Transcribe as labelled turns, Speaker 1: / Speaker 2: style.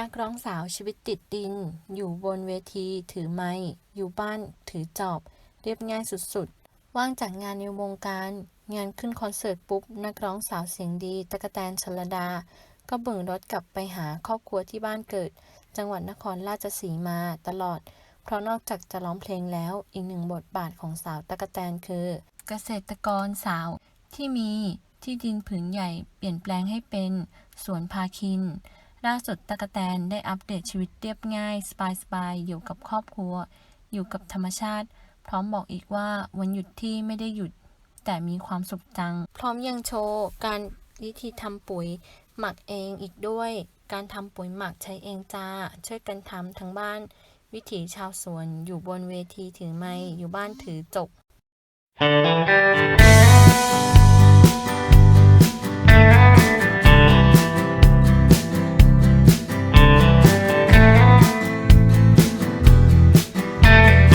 Speaker 1: นักร้องสาวชีวิตติดดิน อยู่บนเวทีถือไมค์อยู่บ้านถือจอบ เรียบง่ายสุดๆ ว่างจากงานในวงการ งานขึ้นคอนเสิร์ตปุ๊บ นักร้องสาวเสียงดีตะกะแตนชลดา ก็เบิ่งรถกลับไปหาครอบครัวที่บ้านเกิด จังหวัดนครราชสีมาตลอด เพราะนอกจากจะร้องเพลงแล้ว อีกหนึ่งบทบาทของสาวตะกะแตนคือ เกษตรกรสาวที่มีที่ดินผืนใหญ่เปลี่ยนแปลงให้เป็นสวนพาคิน ล่าสุดตะกะแตนได้อัปเดตชีวิตเรียบง่าย สบายๆ อยู่กับครอบครัว อยู่กับธรรมชาติ พร้อมบอกอีกว่าวันหยุดที่ไม่ได้หยุด แต่มีความสุขจัง พร้อมยังโชว์การวิธีทำปุ๋ย หมักเองอีกด้วย การทำปุ๋ยหมักใช้เองจ้า ช่วยกันทำทั้งบ้าน วิถีชาวสวนอยู่บนเวทีถือไม้อยู่บ้านถือจก